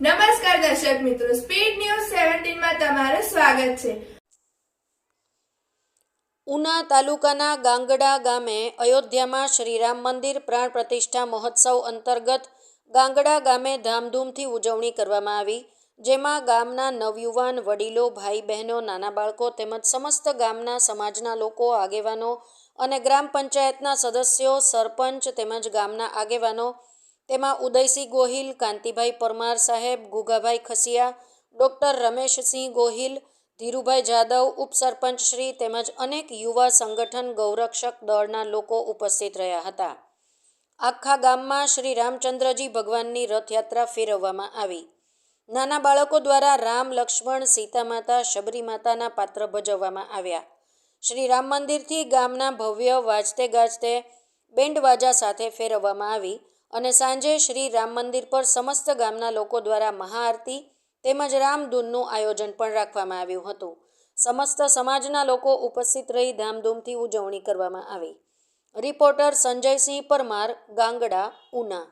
નમસ્કાર દર્શક મિત્રો સ્પીડ ન્યૂઝ સેવન્ટીનમાં તમારું સ્વાગત છે. ઉના તાલુકાના ગાંગડા ગામે અયોધ્યામાં શ્રીરામ મંદિર પ્રાણ પ્રતિષ્ઠા મહોત્સવ અંતર્ગત ગાંગડા ગામે ધામધૂમથી ઉજવણી કરવામાં આવી, જેમાં ગામના નવયુવાન વડીલો ભાઈ બહેનો નાના બાળકો તેમજ સમસ્ત ગામના સમાજના લોકો, આગેવાનો અને ગ્રામ પંચાયતના સદસ્યો, સરપંચ તેમજ ગામના આગેવાનો તેમાં ઉદયસિંહ ગોહિલ, કાંતિભાઈ પરમાર સાહેબ, ગુગાભાઈ ખસિયા, ડૉક્ટર રમેશસિંહ ગોહિલ, ધીરુભાઈ જાદવ, ઉપસરપંચ શ્રી તેમજ અનેક યુવા સંગઠન ગૌરક્ષક દળના લોકો ઉપસ્થિત રહ્યા હતા. આખા ગામમાં શ્રી રામચંદ્રજી ભગવાનની રથયાત્રા ફેરવવામાં આવી. નાના બાળકો દ્વારા રામ, લક્ષ્મણ સીતા માતા શબરી માતાના પાત્ર ભજવવામાં આવ્યા. શ્રી રામ મંદિરથી ગામના ભવ્ય વાજતે ગાજતે બેન્ડવાજા સાથે ફેરવવામાં આવી. અને સાંજે શ્રી રામ મંદિર પર સમસ્ત ગામના લોકો દ્વારા મહાઆરતી તેમજ રામધૂનનું આયોજન પણ રાખવામાં આવ્યું હતું. સમસ્ત સમાજના લોકો ઉપસ્થિત રહી ધામધૂમથી ઉજવણી કરવામાં આવી. રિપોર્ટર સંજયસિંહ પરમાર, ગાંગડા, ઉના.